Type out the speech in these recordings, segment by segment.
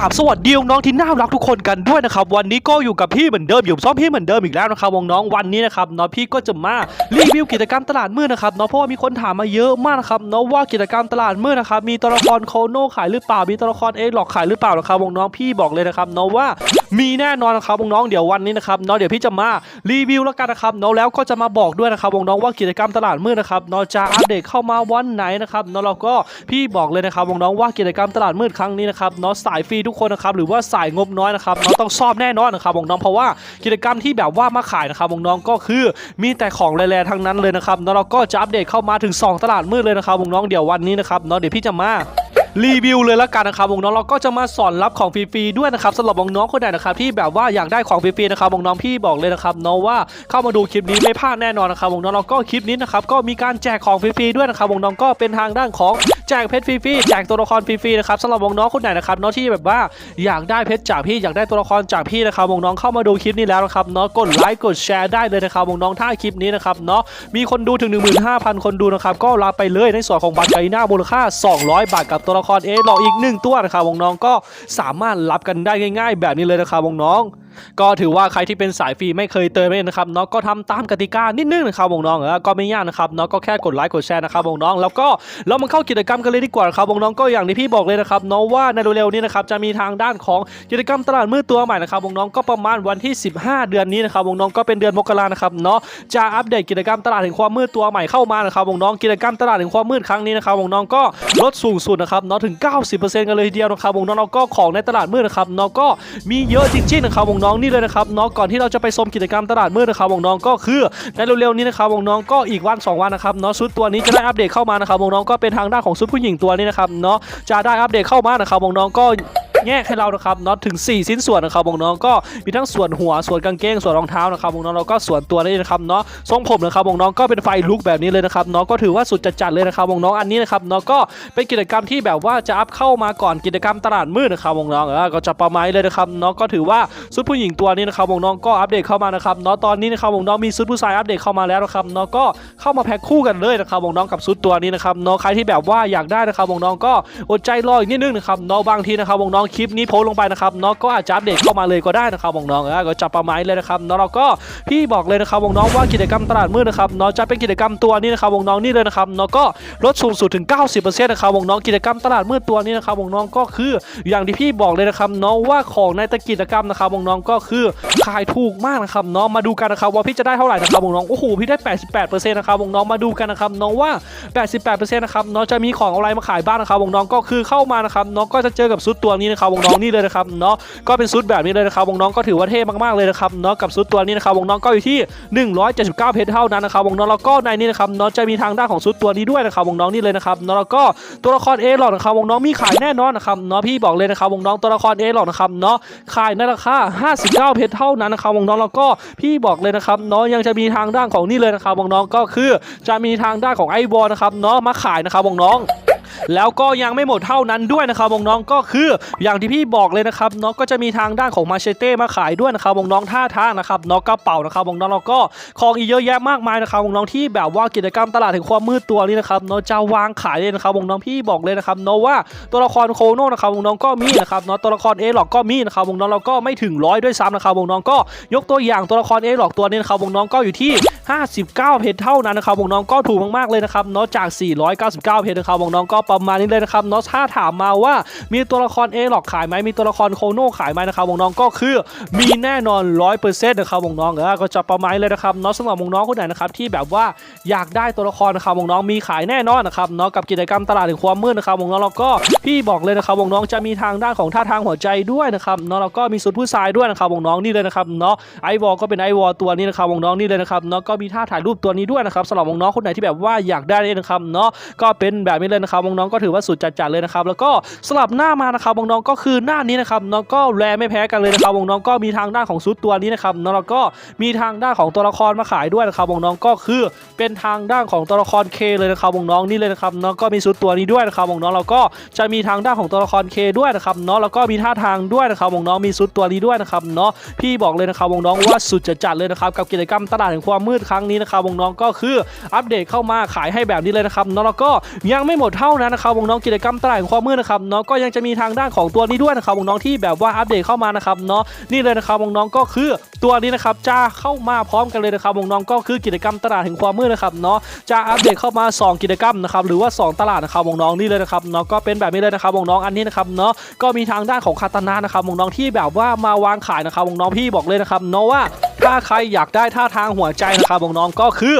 ราบสวัสดีน้องที่น่ารักทุกคนกันด้วยนะครับวันนี้ก็อยู่กับพี่เหมือนเดิมอยู่ซ้อมพี่เหมือนเดิมอีกแล้วนะครับวงน้องวันนี้นะครับเนาะพี่ก็จะมารีวิวกิจกรรมตลาดมืดนะครับเนาะเพราะว่ามีคนถามมาเยอะมากนะครับเนาะว่ากิจกรรมตลาดมืดนะครับมีตัวละครโคโน่ขายหรือเปล่ามีตัวละครเอ็กหลอกขายหรือเปล่านะครับวงน้องพี่บอกเลยนะครับเนาะว่า มีแน่นอนนะครับวงน้องเดี๋ยววันนี้นะครับเนาะเดี๋ยวพี่จะมารีวิวแล้วกันนะครับเนาะแล้วก็จะมาบอกด้วยนะครับวงน้องว่ากิจกรรมตลาดมืดนะครับเนาะจะอัปเดตเข้ามาวันไหนนะครับเนาะเราก็พี่บอกเลยนะครับวงน้องว่ากิจกรรมตลาดมืดครั้งนี้นะครับเนาะสายฟรีทุกคนนะครับหรือว่าสายงบน้อยนะครับเนาะต้องชอบแน่นอนนะครับวงน้องเพราะว่ากิจกรรมที่แบบว่ามาขายนะครับวงน้องก็คือมีแต่ของแร่ๆทั้งนั้นเลยนะครับเนาะเราก็จะอัปเดตเข้ามาถึง 2 ตลาดมืดเลยนะครับวงน้องเดี๋ยววันนี้นะครับเนาะเดี๋ยวพี่จะมา รีวิวเลยละกันนะครับวงน้องเราก็จะมาสอนรับของฟรีๆด้วยนะครับสำหรับวงน้องคนไหนนะครับที่แบบว่าอยากได้ของฟรีๆนะครับวงน้องพี่บอกเลยนะครับเนาะว่าเข้ามาดูคลิปนี้ไม่พลาดแน่นอนนะครับวงน้องเราก็คลิปนี้นะครับก็มีการแจกของฟรีๆด้วยนะครับวงน้องก็เป็นทางด้านของแจกเพชรฟรีๆแจกตัวละครฟรีๆนะครับสำหรับวงน้องคนไหนนะครับเนาะที่แบบว่าอยากได้เพชรจากพี่อยากได้ตัวละครจากพี่นะครับวงน้องเข้ามาดูคลิปนี้แล้วนะครับเนาะกดไลค์กดแชร์ได้เลยนะครับวงน้องถ้าคลิปนี้นะครับเนาะมีคนดูถึง 15,000 คนดูนะครับก็รับไปเลยในส่วนของบัตรไกหน้ามูลค่า 200 บาทกับตัวละครเอหลอกอีก 1 ตัวนะครับวงน้องก็สามารถรับกันได้ง่าย ๆ แบบนี้เลยนะครับวงน้องก็ถือว่าใครที่เป็นสายฟรีไม่เคยเติมเองนะครับเนาะก็ทำตามกติกานิดนึงนะครับวงน้องก็ไม่ยากนะครับเนาะก็แค่กดไลค์กดแชร์นะครับวงน้อง แล้วก็เรามาเข้ากิจกรรมกันเลยดีกว่าครับวงน้องก็อย่างที่พี่บอกเลยนะครับเนาะว่าในเร็วๆนี้นะครับจะมีทางด้านของกิจกรรมตลาดมืดตัวใหม่นะครับวงน้องก็ประมาณวันที่ 15 เดือนนี้นะครับวงน้องก็เป็นเดือนมกรานะครับเนาะจะอัปเดตกิจกรรมตลาดแห่งความมืดตัวใหม่เข้ามานะครับวงน้องกิจกรรมตลาดแห่งความมืดครั้งนี้นะครับวงน้องก็ลดสูงสุดนะครับเนาะถึง 90%กันเลยทีเดียวนะครับวงน้องเราก็ของในตลาดมืดนะครับเนาะก็มีเยอะจริงๆนะครับวงน้องนี่เลยนะครับเนาะก่อนที่เราจะไปชมกิจกรรมตลาดมืดนะครับวงน้องก็คือในเร็วๆนี้นะครับวงน้องก็อีกวัน 2 วันนะครับเนาะชุดตัวนี้จะได้อัปเดตเข้ามานะครับวงน้องก็เป็นทางด้านของชุดผู้หญิงตัวนี้นะครับเนาะจะได้อัปเดตเข้ามานะครับวงน้องก็แยกให้เรานะครับเนาะถึง 4 ชิ้นส่วนนะครับวงน้องก็มีทั้งส่วนหัวส่วนกางเกงส่วนรองเท้านะครับวงน้องเราก็ส่วนตัวนี้นะครับเนาะทรงผมนะครับวงน้องก็เป็นไฟลุกแบบนี้เลยนะครับเนาะก็ถือว่าสุดจัดๆเลยนะครับวงน้องอันนี้นะครับเนาะก็เป็นกิจกรรมที่แบบว่าจะอัพเข้ามาก่อนกิจกรรมตลาดมืดนะครับวงน้องก็จะประมาณเลยนะครับเนาะก็ถือว่าชุดผู้หญิงตัวนี้นะครับวงน้องก็อัปเดตเข้ามานะครับเนาะตอนนี้นะครับวงน้องมีชุดผู้ชายอัปเดตเข้ามาแล้วนะครับเนาะก็เข้ามาแพ็คคู่กันเลยนะครับวงน้องกับชุดตัวนี้นะครับเนาะใครที่แบบว่าอยากได้นะครับวงน้องก็อดใจรออีกนิดนึงนะครับเนาะบางทีนะครับวงน้องคลิปนี้โพสลงไปนะครับเนาะก็อาจจะอัปเดตเข้ามาเลยก็ได้นะครับวงน้องก็จะประมาณเลยนะครับเนาะเราก็พี่บอกเลยนะครับวงน้องว่ากิจกรรมตลาดมืดนะครับเนาะจะเป็นกิจกรรมตัวนี้นะครับวงน้องนี่เลยนะครับเนาะก็ลดสูงสุดถึง 90%นะครับวงน้องกิจกรรมตลาดมืดตัวนี้นะครับวงน้องก็คืออย่างที่พี่บอกเลยนะครับเนาะว่าของในตะกิจกรรมนะครับวงน้องก็คือขายถูกมากนะครับเนาะมาดูกันนะครับว่าพี่จะได้เท่าไหร่นะครับวงน้องโอ้โหพี่ได้ 88%นะครับวงน้องมาดูกันนะครับน้องว่า 88%นะครับเนาะจะมีของอะไรมาขายบ้างนะครับวงน้องก็คือเข้ามานะครับเนาะก็จะเจอกับซุดตัวนี้นะครับวงน้องนี่เลยนะครับเนาะก็เป็นซุดแบบนี้เลยนะครับวงน้องก็ถือว่าเท่มากๆเลยนะครับเนาะกับซุดตัวนี้นะครับวงน้องก็อยู่ที่ 179 เพชรเท่านั้นนะครับวงน้องแล้วก็ในนี้นะครับเนาะจะมีทางด้านของซุดตัวนี้ด้วยนะครับวงน้องนี่เลยนะครับเนาะแล้วก็ตัวละครเอหลอกนะครับวงน้องมีขายแน่นอนนะครับเนาะพี่บอกเลยนะครับวงน้องตัวละครเอหลอกนะครับเนาะขายในราคา59 เพชรเท่านั้นนะครับวงน้องแล้วก็พี่บอกเลยนะครับน้องยังจะมีทางด้านของนี่เลยนะครับวงน้องก็คือจะมีทางด้านของไอวอลนะครับน้องมาขายนะครับวงน้อง แล้วก็ยังไม่หมดเท่านั้นด้วยนะครับวงน้องก็คืออย่างที่พี่บอกเลยนะครับเนาะก็จะมีทางด้านของมาเชเต้มาขายด้วยนะครับวงน้องท่าทางนะครับเนาะกระเป๋านะครับวงน้องแล้วก็ของอีกเยอะแยะมากมายนะครับวงน้องที่แบบว่ากิจกรรมตลาดแห่งความมืดตัวนี้นะครับเนาะจะวางขายเลยนะครับวงน้องพี่บอกเลยนะครับเนาะว่าตัวละครโคโน่นะครับวงน้องก็มีนะครับเนาะตัวละครเอหลอกก็มีนะครับวงน้องเราก็ไม่ถึงร้อยด้วยซ้ำนะครับวงน้องก็ยกตัวอย่างตัวละครเอหลอกตัวนี้นะครับวงน้องก็อยู่ที่59 เพชรเท่านั้นนะครับวงน้องก็ถูกมากๆเลยนะครับเนาะจาก 499 เพชรนะครับวงน้องก็ประมาณนี้เลยนะครับเนาะถ้าถามมาว่ามีตัวละครเอหลอกขายไหมมีตัวละครโคโน่ขายไหมนะครับวงน้องก็คือมีแน่นอน 100%นะครับวงน้องเออก็จะประมาณนี้เลยนะครับเนาะสำหรับวงน้องคนไหนนะครับที่แบบว่าอยากได้ตัวละครนะครับวงน้องมีขายแน่นอนนะครับเนาะกับกิจกรรมตลาดแห่งความมืดนะครับวงน้องแล้วก็พี่บอกเลยนะครับวงน้องจะมีทางด้านของท่าทางหัวใจด้วยนะครับเนาะแล้วก็มีสุดผู้ชายด้วยนะครับวงน้องนี่เลยนะครับเนาะไอวอลก็เป็นไอวอลตัวนี้นะครับวงน้องนี่เลยนะครับเนาะก็มีท่าถ่ายรูปตัวนี้ด้วยนะครับสำหรับวงน้องคนไหนที่แบบว่าอยากได้เลยนะครับเนาะก็เป็นแบบนี้เลยนะครับวงน้องก็ถือว่าสุดจัดๆเลยนะครับแล้วก็สลับหน้ามานะครับวงน้องก็คือหน้านี้นะครับเนาะก็แรไม่แพ้กันเลยนะครับวงน้องก็มีทางด้านของซุดตัวนี้นะครับเนาะแล้วก็มีทางด้านของตัวละครมาขายด้วยนะครับวงน้องก็คือเป็นทางด้านของตัวละครเคเลยนะครับวงน้องนี่เลยนะครับเนาะก็มีซุดตัวนี้ด้วยนะครับวงน้องแล้วก็จะมีทางด้านของตัวละครเคด้วยนะครับเนาะแล้วก็มีท่าทางด้วยนะครับวงน้องมีซุดตัวนี้ด้วยนะครับเนาะพี่บอกเลยนะครับวงน้องว่าสุดจัดๆเลยนะครับกับกิจกรรมตลาดแห่งความมืดนครั้งนี้นะครับวงน้องก็คืออัปเดตเข้ามาขายให้แบบนี้เลยนะครับเนอะแล้วก็ยังไม่หมดเท่านั้นนะครับวงน้องกิจกรรมตลาดแห่งความมืดนะครับเนอะก็ยังจะมีทางด้านของตัวนี้ด้วยนะครับวงน้องที่แบบว่าอัปเดตเข้ามานะครับเนาะนี่เลยนะครับวงน้องก็คือ ตัวนี้นะครับจะเข้ามาพร้อมกันเลยนะครับวงน้องก็คือกิจกรรมตลาดแห่งความมืดนะครับเนาะจะอัปเดตเข้ามา 2 กิจกรรมนะครับหรือว่า 2 ตลาดนะครับวงน้องนี่เลยนะครับเนาะก็เป็นแบบนี้เลยนะครับวงน้องอันนี้นะครับเนาะก็มีทางด้านของคาตานานะครับวงน้องที่แบบว่ามาวางขายนะครับวงน้องพี่บอกเลยนะครับเนาะว่าถ้าใครอยากได้ท่าทางหัวใจนะครับวงน้องก็คือ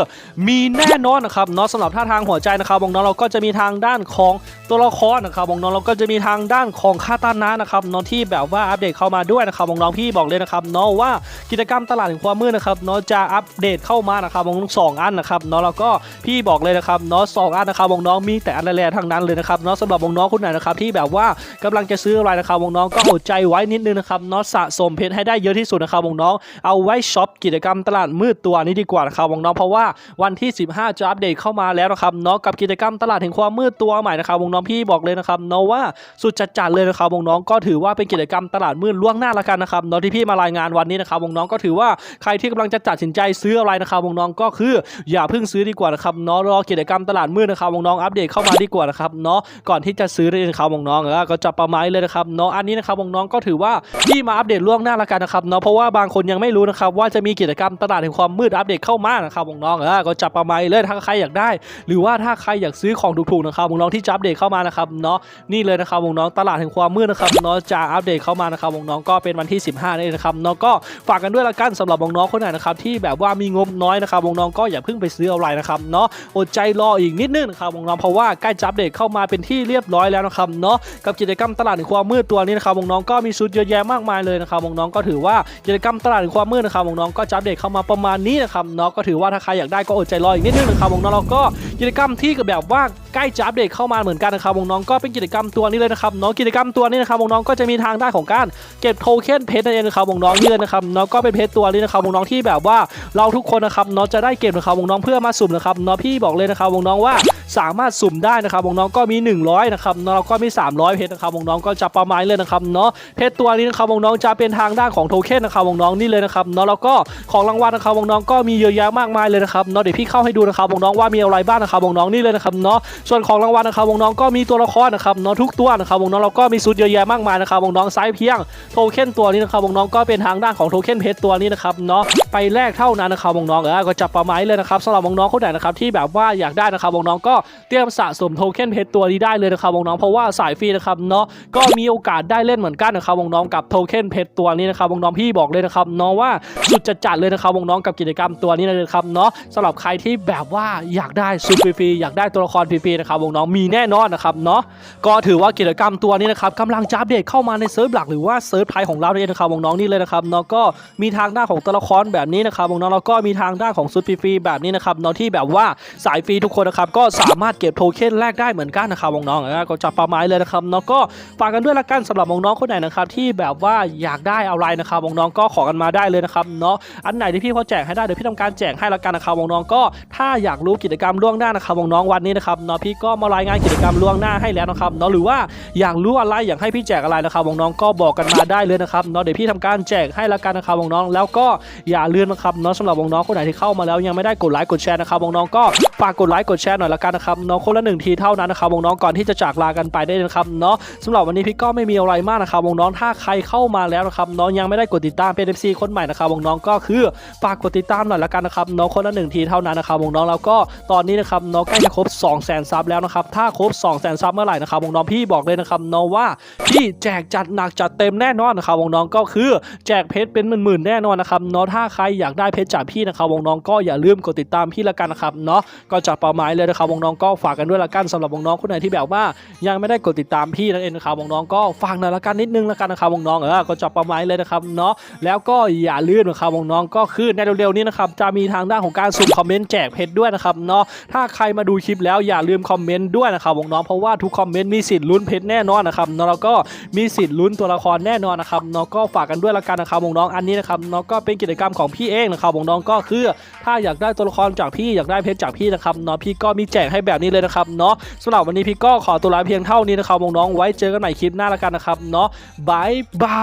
มีแน่นอนนะครับเนาะสำหรับท่าทางหัวใจนะครับวงน้องเราก็จะมีทางด้านของ ตัวละครนะครับวงน้องเราก็จะมีทางด้านของคาตานานะครับเนาะที่แบบว่าอัปเดตเข้ามาด้วยนะครับวงน้องพี่บอกเลยนะครับเนาะว่ากิจกรรมตลาดแห่งความมืดนะครับเนาะจะอัปเดตเข้ามานะครับวงน้องสองอันนะครับนาะแล้วก็พี่บอกเลยนะครับเนาะสองอันนะครับวงน้องมีแต่อันแรกทั้งนั้นเลยนะครับเนาะสำหรับวงน้องคนไหนนะครับที่แบบว่ากำลังจะซื้ออะไรนะครับวงน้องก็อดใจไว้นิดนึงนะครับเนาะสะสมเพชรให้ได้เยอะที่สุดนะครับวงน้องเอาไว้ช็อปกิจกรรมตลาดมืดตัวนี้ดีกว่านะครับวงน้องเพราะว่าวันที่ 15 จะอัปเดตเข้ามาแล้วนะครับเนาะกับกิจกรรมตลาดแห่งความมืดตัวใหม่นะครับวงน้องพี่บอกเลยนะครับเนาะว่าสุดจัดๆเลยนะครับวงน้องก็ถือว่าเป็นกิจกรรมตลาดมืดล่วงหน้าละกันนะครับเนาะที่พี่มารายงานวันนี้นะครับวงน้องก็ถือว่าใครที่กำลังจะตัดสินใจซื้ออะไรนะครับวงน้องก็คืออย่าเพิ่งซื้อดีกว่านะครับเนาะรอกิจกรรมตลาดมืดนะครับวงน้องอัปเดตเข้ามาดีกว่านะครับเนาะก่อนที่จะซื้อเลยนะครับวงน้องก็จะประมาณเลยนะครับเนาะอันนี้นะครับวงน้องก็ถือว่าพี่มาอัปเดตล่วงหน้าละกันนะครับเนาะเพราะว่าบางคนยังไม่รู้นะครับว่าจะมีกิจกรรมตลาดแห่งความมืดอัปเดตเข้ามานะครับวงน้องก็จะประมาณเลยถ้าใครอยากได้ หรือว่าถ้าใครอยากซื้อของถูกๆนะครับวงน้องที่จะอัปเดตเข้ามานะครับเนาะนี่เลยนะครับวงน้องตลาดแห่งความมืดนะครับเนาะจะอัปเดตเข้ามานะครับวงน้องก็เป็นวันที่ 15นี่นเองนะครับเนาะก็ฝากกันด้วยละกันสำหรับวงน้องคนไหนนะครับที่แบบว่ามีงบน้อยนะครับวงน้องก็อย่าเพิ่งไปซื้ออะไรนะครับเนาะอดใจรออีกนิดนึงนะครับวงน้องเพราะว่าใกล้จะอัปเดตเข้ามาเป็นที่เรียบร้อยแล้วนะครับเนาะกับกิจกรรมตลาดแห่งความมืดตัวนี้นะครับวงน้องก็มีชุดเยอะแยะมากมายเลยนะครับวงน้องก็ถือว่ากิจกรรมตลาดแห่งความมืดนะครับวงน้องก็จะอัปเดตเข้ามาประมาณนี้นะครับเนาะก็ถือว่าถ้าใครอยากได้ก็อดใจรออีกนิดนึงนะครับวงน้องเราก็กิจกรรมที่แบบว่าใกล้จะอัปเดตเข้ามาเหมือนกันนะครับวงน้องก็เป็นกิจกรรมตัวนี้เลยนะครับเนาะกิจกรรมตัวนี้นะครับวงน้องก็จะมีทางด้านของการเก็บโทเค็นเพชรนั่นเองนะครับวงน้องนี่เลยนะครับเนาะก็เป็นเพชรตัวนี้นะครับวงน้องที่แบบว่าเราทุกคนนะครับเนาะจะได้เก็บนะครับวงน้องเพื่อมาสุ่มนะครับเนาะพี่บอกเลยนะครับวงน้องว่าสามารถสุ่มได้นะครับวงน้องก็มี 100นะครับนาะแล้วก็มี 300 เพชรนะครับวงน้องก็จะประมาณเลยนะครับเนาะเพชรตัวนี้นะครับวงน้องจะเป็นทางด้านของโทเค็นนะครับวงน้องนี่เลยนะครับเนาะแล้วก็ของรางวัลนะครับวงน้องก็มีเยอะแยะมากมายเลยนะครับเนาะเดี๋ยวพี่เข้าให้ดูนะครับวงน้องว่ามีอะไรบ้างนะครับวงน้องนี่เลยนะครับเนาะส่วนของรางวัลนะครับวงน้องก็มีตัวละครนะครับเนาะทุกตัวนะครับวงน้องเราก็มีสุดเยอะแยะมากมายนะครับวงน้องไซส์เพียงโทเค็นตัวนี้นะครับวงน้องก็เป็นทางด้านของโทเค็นเพชรตัวนี้นะครับเนาะไปแลกเท่านั้นนะครับวงน้องเออก็จะประมาณเลยนะครับสำหรับวงน้องคนไหนนะครับที่แบบว่าอยากได้นะครับวงน้องก็เตรียมสะสมโทเค็นเพชรตัวนี้ได้เลยนะครับวงน้องเพราะว่าสายฟรีนะครับเนาะก็มีโอกาสได้เล่นเหมือนกันนะครับวงน้องกับโทเค็นเพชรตัวนี้นะครับวงน้องพี่บอกเลยนะครับเนาะว่าสุดจัดเลยนะครับวงน้องกับกิจกรรมตัวนี้เลยนะครับเนาะสำหรับใครที่แบบว่าอยากได้สุดฟรีๆอยากได้ตัวละครฟรีๆนะครับวงน้องมีแน่นอนนะครับเนาะก็ถือว่ากิจกรรมตัวนี้นะครับกำลังจะอัปเดตเข้ามาในเซิร์ฟหลักหรือว่าเซิร์ฟไทยของเราเนี่ยนะครับวงน้องนี่เลยนะครับเนาะก็มีทางด้านของตัวละครแบบนี้นะครับวงน้องแล้วก็มีทางด้านของสุดฟรีๆแบบนี้นะครับเนาะที่แบบว่าสายฟรีทุกคนนะครับก็สามารถเก็บโทเค็นแลกได้เหมือนกันนะครับวงน้องเออก็จะประมาณเลยนะครับเนาะก็ฝากกันด้วยละกันสำหรับวงน้องคนไหนนะครับที่แบบว่าอยากได้อะไรนะครับวงน้องก็ขอกันมาได้เลยนะครับเนาะอันไหนที่พี่เขาแจกให้ได้เดี๋ยวพี่ทำการแจกให้ละกันนะครับวงน้องก็ถ้าอยากรู้กิจกรรมล่วงหน้านะครับวงน้องวันนี้นะครับเนาะพี่ก็มารายงานกิจกรรมล่วงหน้าให้แล้วนะครับเนาะหรือว่าอยากรู้อะไรอยากให้พี่แจกอะไรนะครับวงน้องก็บอกกันมาได้เลยนะครับเนาะเดี๋ยวพี่ทำการแจกให้ละกันนะครับวงน้องแล้วก็อย่าลืมนะครับเนาะสำหรับวงน้องคนไหนที่เข้ามาแล้วยังไม่ได้กดไลค์กดแชร์นะครับวงน้องก็ฝากกดไลค์กดแชร์หน่อยละกันนะครับเนาะคนละหนึ่งทีเท่านั้นนะครับวงน้องก่อนที่จะจากลากันไปได้นะครับเนาะสำหรับวันนี้พี่ก็ไม่มีอะไรมากนะครับวงน้องถ้าใครเข้ามาแล้วนะครับเนาะยังไม่ได้กดติดตามเป็น FC คนใหม่นะครับวงน้องก็คือฝากกดติดตามหน่อยละกันนะครับเนาะคนละหนึ่งทีเท่านั้นนะครับวงน้องแล้วก็ตอนนี้นะครับเนาะใกล้จะครบ2 0 0 0 0 0ซับแล้วนะครับถ้าครบ2 0 0 0 0 0ซับเมื่อไหร่นะครับวงน้องพี่บอกเลยนะครับเนาะว่าพี่แจกจัดหนักจัดเต็มแน่นอนนะครับวงน้องก็คือแจกเพชรเป็นหมื่นๆแน่นอนนะครับเนาะถ้าใครอยากได้เพชรจากพี่นะครับวงน้องก็อย่าลืมกดติดตามพี่ละกันนะครับเนาะก็จะประมาณเลยนะครับวงน้องก็ฝากกันด้วยละกันสำหรับวงน้องคนไหนที่แบบว่า ยังไม่ได้กดติดตามพี่นั่นเองนะครับวงน้องก็ฝากหน่อยละกันนิดนึงละกันนะครับวงน้องเออก็จะประมาณเลยนะครับเนาะแล้วก็อย่าลืมนะครับวงน้องก็คือในเร็วๆนี้นะครับจะมีทางด้านของการสุ่มคอมเมนต์แจกเพชรด้วยนะครับเนาะถ้าใครมาดูคลิปแล้วอย่าลืมคอมเมนต์ด้วยนะครับวงน้องเพราะว่าทุกคอมเมนต์มีสิทธิ์ลุ้นเพชรแน่นอนนะครับเนาะก็มีสิทธิ์ลุ้นตัวละครแน่นอนนะครับเนาะก็ฝากกันด้วยละกันนะครับวงน้องอันนี้นะครับเนาะก็เป็นกิจกรรมของพี่เองนะครับวงน้องก็คือถ้าอยากได้ตัวละครจากพี่อยากได้เพชรจากพี่นะครับเนาะพี่ก็มีแจกให้แบบนี้เลยนะครับเนาะสำหรับวันนี้พี่ก็ขอตัวลาเพียงเท่านี้นะครับวงน้องไว้เจอกันใหม่คลิปหน้าละกันนะครับเนาะบายบา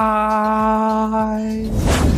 ย